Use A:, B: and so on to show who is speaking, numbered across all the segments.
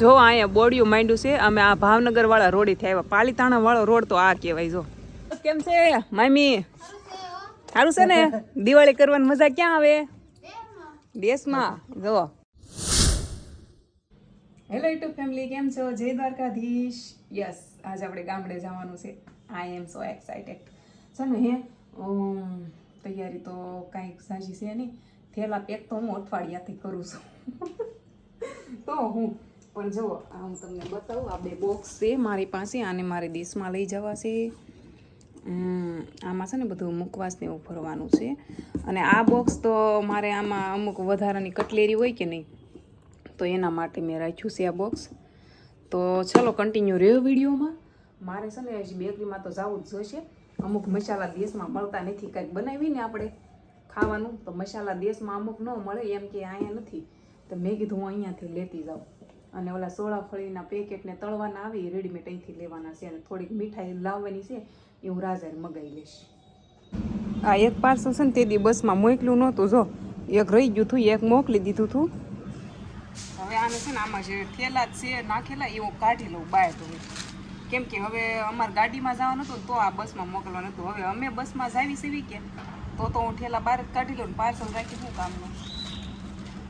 A: જો અહીંયા બોડિયું માંડ્યું છે, અમે આ ભાવનગર વાળા રોડે થી આવ્યા. પાલીતાણા વાળો રોડ તો આ કહેવાય, જો. કેમ છે, મામી? સારું છે ને? દિવાળી કરવાની મજા ક્યાં આવે? દેશમાં. જો. હેલો યુટ્યુબ ફેમિલી કેમ છો? જય દ્વારકાધીશ. યસ આજે આપણે ગામડે જવાનું છે. આઈ એમ સો એક્સાઇટેડ છે ને હે તૈયારી તો કાંઈક સાચી છે નહીં. થેલા પેક તો હું અઠવાડિયાથી કરું છું. તો હું પણ જુઓ, આ હું તમને બતાવું, આ બે બોક્સ છે, મારી પાસે, આને મારે દેશમાં લઈ જવા છે. આમાં છે ને બધું મુકવાસને એવું ભરવાનું છે. અને આ બોક્સ તો મારે આમાં અમુક વધારાની કટલેરી હોય કે નહીં, તો એના માટે મેં રાખ્યું છે આ બોક્સ તો ચલો કન્ટિન્યુ રહ્યો વિડીયોમાં. મારે છે ને હજી બેકરીમાં તો જવું જ જોઈશે અમુક મસાલા દેશમાં મળતા નથી, કંઈક બનાવીને આપણે ખાવાનું. તો મસાલા દેશમાં અમુક ન મળે, એમ કે અહીંયા નથી. તો મેં કીધું હું અહીંયાથી લેતી જાઉં. અને ઓલા સોળાફળીના પેકેટને તળવાના આવે એ રેડીમેડ અહીંથી લેવાના છે અને થોડીક મીઠાઈ લાવવાની છે, એ હું રાજાને મગાવી લઈશ. આ એક પાર્સલ છે ને તે દી બસમાં મોકલ્યું નહોતું, જો, એક રહી ગયું હતું એક મોકલી દીધું હતું હવે આને છે ને આમાં જે થેલા છે નાખેલા એ હું કાઢી લઉં બહાર તો. કેમ કે હવે અમારે ગાડીમાં જવાનું હતું તો આ બસમાં મોકલવાનું હતું. હવે અમે બસમાં જાવી સીવી કે, તો તો હું ઠેલા બહાર જ કાઢી લઉં પાર્સલ રાખી શું કામનું?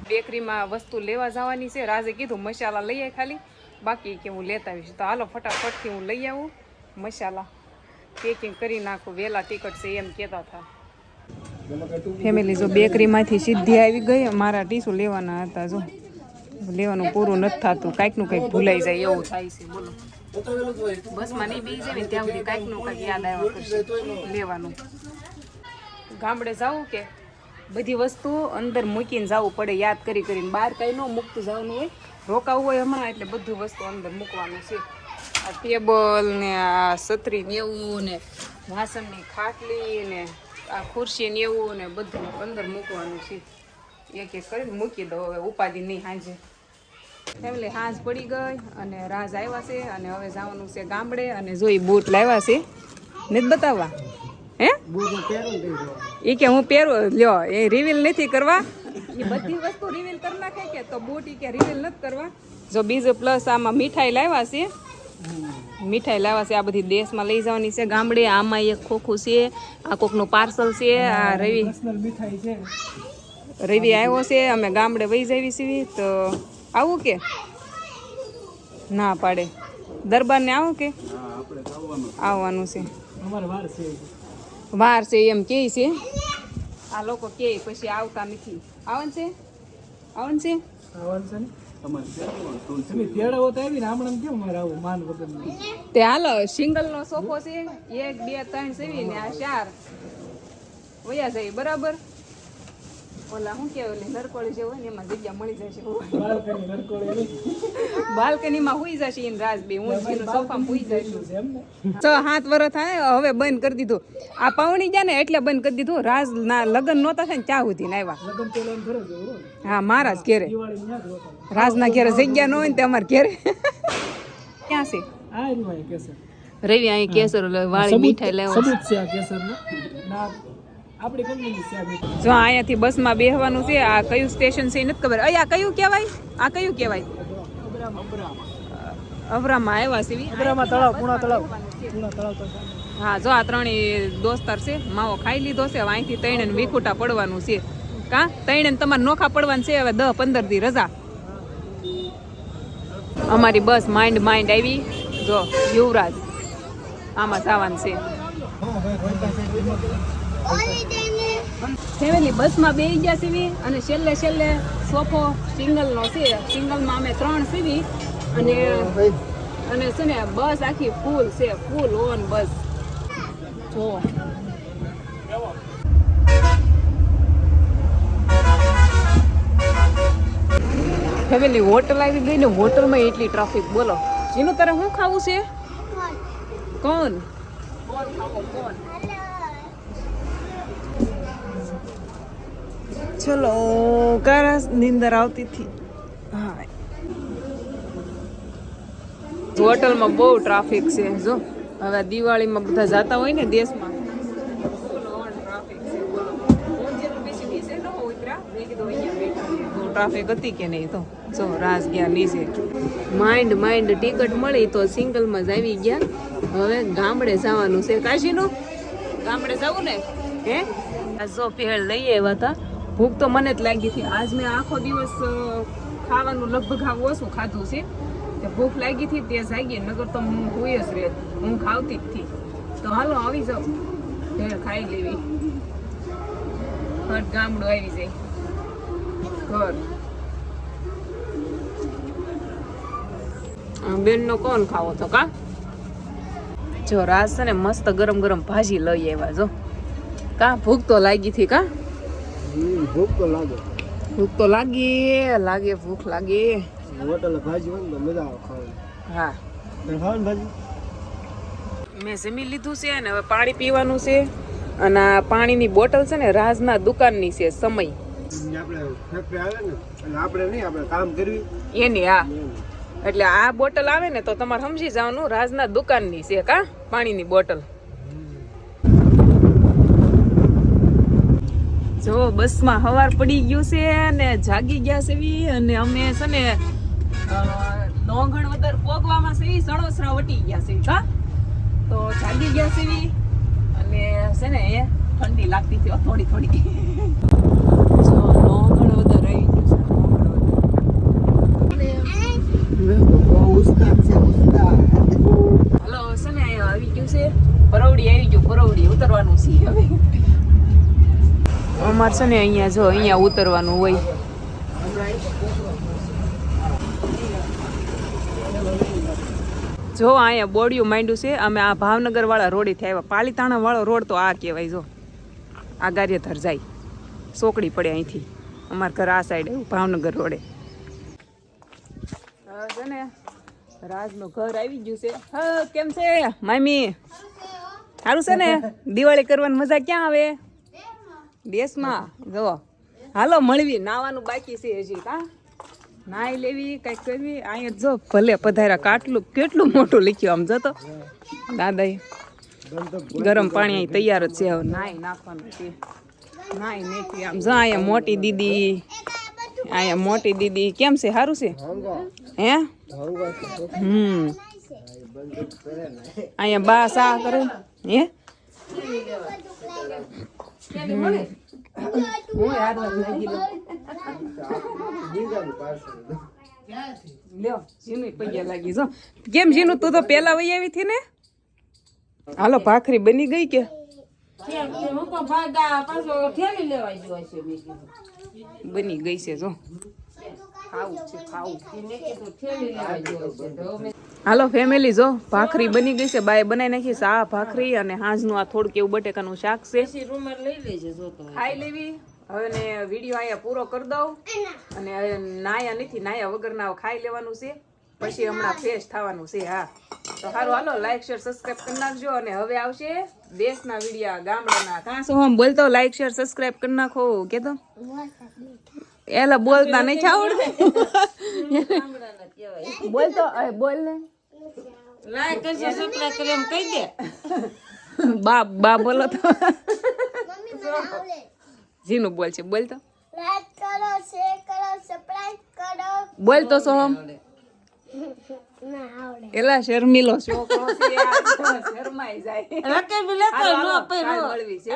A: બેકરીમાં વસ્તુ લેવા જવાની છે. રાજે કીધું, મસાલા લઈ આવી ખાલી. બાકી કે હું લેતા આવીશ. તો હાલો, ફટાફટથી હું લઈ આવું મસાલા. પેકિંગ કરી નાખું. વહેલા ટિકટ છે એમ કહેતા હતા. ફેમિલી જો બેકરીમાંથી સીધી આવી ગઈ, મારા ટીસુ લેવાના હતા જો. લેવાનું પૂરું નથી થતું. કાંઈકનું કંઈક ભૂલાઈ જાય એવું થાય છે. બોલો. બસમાં નહીં બી જાય ત્યાં સુધી કાંઈકનું કંઈક યાદ આવ્યા લેવાનું. ગામડે જવું કે? બધી વસ્તુ અંદર મૂકીને જવું પડે, યાદ કરી કરીને. બહાર કાંઈ ન મૂકતું જવાનું હોય, રોકાવું હોય હમણાં, એટલે બધું વસ્તુ અંદર મૂકવાનું છે. આ ટેબલ ને આ છત્રી ને ને વાસણની ખાટલી ને આ ખુરશી ને એવું ને બધું અંદર મૂકવાનું છે. એક એક કરીને મૂકી દો હવે ઉપાધિ નહીં સાંજે ફેમિલી, હાંજ પડી ગઈ અને રાજ આવ્યા છે અને હવે જવાનું છે ગામડે અને જોઈ બૂટ લાવ્યા છે નથી બતાવવા. હે? એ કે હું પહેરું લ્યો એ રિવીલ નથી કરવા. એ બધી વસ્તુ રિવીલ કરી નાખે કે તો બૂટ ઈ કે રિવીલ નથી કરવા? જો બીજું પ્લસ આમાં મીઠાઈ લાવ્યા છે. મીઠાઈ લાવ્યા છે આ બધી દેશમાં લઈ જવાની છે ગામડે આમાં એક ખોખું છે આ કોકનું પાર્સલ છે આ રવિ રવિ આવ્યો છે અમે ગામડે વહી જવી છીએ તો આવું કે? ના પાડે. દરબારને આવું કે? આવવાનું છે. વાર છે એમ કે છે. આ લોકો કે પછી આવતા નથી. આવન છે? આવન છે? તે હાલો સિંગલ નો સોફો છે એક બે ત્રણ સેવી ને આ ચાર. વયા જાય બરાબર? ઓલા શું કે ઓલી નરકોળી જે હોય ને એમાં જગ્યા મળી જશે. બાલ્કનીમાં હુઈ જશે ઈન રાજ બે હું જીનો સોફામાં હુઈ જશું છ સાત વર્ષ થાય હવે બંધ કરી દીધું. આ પાવણી ગયા ને એટલે બંધ કરી દીધું. રાજ ના લગ્ન નહોતા થાય ને ચા સુધી આવ્યા. હા મારા જ ઘેરે રાજના ઘેરે જગ્યા ન હોય ને તે અમારા ઘેરે. ક્યાં છે? રવિ અહીં કેસર વાળી મીઠાઈ લેવા. જો અહીંયાથી બસમાં બેહવાનું છે આ કયું સ્ટેશન છે એ નથી ખબર. અહીંયા કયું કહેવાય? આ કયું કહેવાય? અવરામાં આવ્યા છે ઈ. હા જો આ ત્રણેય દોસ્તાર છે માવો ખાઈ લીધો છે હવે અહીંથી તૈણે વિખુટા પડવાનું છે. કા? તૈણે તમારે નોખા પડવાનું છે હવે દસ પંદર દી રજા. અમારી બસ માઇન્ડ માઇન્ડ આવી. જો યુવરાજ આમાં જવાનું છે. ફેમિલી બસમાં બે ગયા સીવી અને છેલ્લે છેલ્લે સોફો સિંગલનો છે. સિંગલમાં અમે ત્રણ સીવી અને અને છે ને બસ આખી ફૂલ છે ફૂલ ઓન બસ. જો. ફેમિલી હોટલ આવી ગઈ ને હોટલમાં એટલી ટ્રાફિક બોલો. જેનું તારે શું ખાવું છે? કોણ? ચલો કારા નીંદર આવતી હતી. હા. હોટલમાં બહુ ટ્રાફિક છે, જો. હવે દિવાળીમાં બધા જતા હોય ને દેશમાં. ટ્રાફિક હતી કે નહીં તો? જો, રાસ ગયા નીચે. માઇન્ડ માઇન્ડ ટિકિટ મળી તો સિંગલમાં જ આવી ગયા. હવે ગામડે જવાનું છે. કાશીનું? ગામડે જવું ને? હે? જો ભેળ લઈ આવ્યા હતા. ભૂખ તો મને જ લાગી હતી. આજ મેં આખો દિવસ ખાવાનું લગભગ આમ ઓછું ખાધું છે. તે ભૂખ લાગી હતી તે જાગી નગર તો હું હોય જ રહે. હું ખાવતી જ હતી. તો હાલો, આવી જાઉં ઘેર ખાઈ લેવી. ઘર ગામડું આવી જાય. ઘર. બેનનો કોણ ખાવો તો કા? જો રાસ ને મસ્ત ગરમ ગરમ ભાજી લઈ આવ્યા જો. કા, ભૂખ તો લાગી હતી કા?
B: ભૂખ તો લાગે.
A: ભૂખ તો લાગી લાગે ભૂખ લાગે.
B: હોટલ ભાજી હોય ને તો મજા આવે ખાવાની.
A: હા.
B: ખાવાની ભાજી?
A: મેં જમી લીધું છે ને હવે પાણી પીવાનું છે. અને આ પાણીની બોટલ છે ને રાજના દુકાનની છે સમય.
B: આપણે ફેક્ટરી આવે ને એટલે આપણે નહીં આપણે કામ કરવી.
A: એની હા. એટલે આ બોટલ આવે ને તો તમારે સમજી જવાનું રાજના દુકાનની છે કા? પાણીની બોટલ. જો બસમાં હવાર પડી ગયું છે ને જાગી ગયા છે અને અમે છે ને અ, નોંગણ વદર પોગવામાં છે સણોસરા વટી ગયા છે. હા તો જાગી ગયા છે અને છે ને ઠંડી લાગતી હો, થોડી થોડી જો નોંગણ વદર રહી ગયું છે નોંગણ વદર.
B: બહુ ઉસ્તાદ છે ઉસ્તાદ
A: હલો છે ને અહીંયા આવી ગયું છે પરવડી આવી ગયું પરવડી ઉતરવાનું છે હવે અમાર છે ને અહીંયા જો અહીંયા ઉતરવાનું હોય. જો અહીંયા બોડિયું માંડ્યું છે. અમે આ ભાવનગર વાળા રોડે થી આવ્યા. પાલીતાણા વાળો રોડ તો આ કહેવાય જો. આ ગારિયાધર જાય. સોકડી પડે અહીંથી. અમારા ઘર આ સાઈડ આવ્યું ભાવનગર રોડે. છે ને રાજનું ઘર આવી ગયું છે. હા કેમ છે? મામી? સારું છે ને? દિવાળી કરવાની મજા ક્યાં આવે? દેશમાં. જો હાલો મળવી નાવાનું બાકી છે હજી, કા? નાઈ લેવી, કઈ કરવી. અહીંયા જો, ભલે પધાર્યા. કાટલું, કેટલું મોટું લખ્યું આમ જતો દાદાએ ગરમ પાણી અહીં તૈયાર જ છે હવે. નાઈ નાખવાનું છે. નાઈ નાખી આમ. જો, અહીંયા મોટી દીદી. અહીંયા મોટી દીદી. કેમ છે? સારું છે? હે? હમ. અહીંયા બા સા કરે? હે? હું યાદ લાગી
B: બીજાનું પાર્સલ.
A: લ્યો પૈયા લાગી જો કેમ જીનું તું તો પેલા વહી આવી હતી ને? હાલો ભાખરી બની ગઈ કે? બની ગઈ છે જો. ખાવું છે ખાવું. હાલો ફેમિલી જો ભાખરી બની ગઈ છે બાય બનાવી નાખી આ ભાખરી અને હાંજનું આ થોડુંક એવું બટેકાનું શાક છે. ખાઈ લેવી. હવે ને વીડિયો અહીંયા પૂરો કરી દઉં. અને હવે નાયા નથી નાયા વગરના ખાઈ લેવાનું છે. પછી હમણાં ફ્રેશ થવાનું છે હા. તો સારું હાલો લાઈક શેર સબસ્ક્રાઇબ કરી નાખજો. અને હવે આવશે દેશના વિડીયા ગામડાના. કાં શું આમ બોલતો લાઈક શેર સબસ્ક્રાઇબ કરી નાખો કેતો? એલા બોલતા નહીં આવડતું. બોલતો બોલ ને. બા બા બોલો તો જીનું બોલ છે બોલ તો
C: લાઈક કરો શેર કરો સબસ્ક્રાઇબ કરો
A: બોલ તો સોહમ
C: ના આવડે
A: એલા શર્મિલો છોકરો છે આ શરમાઈ જાય હાલો, હાલો, કાલ મળવી છે.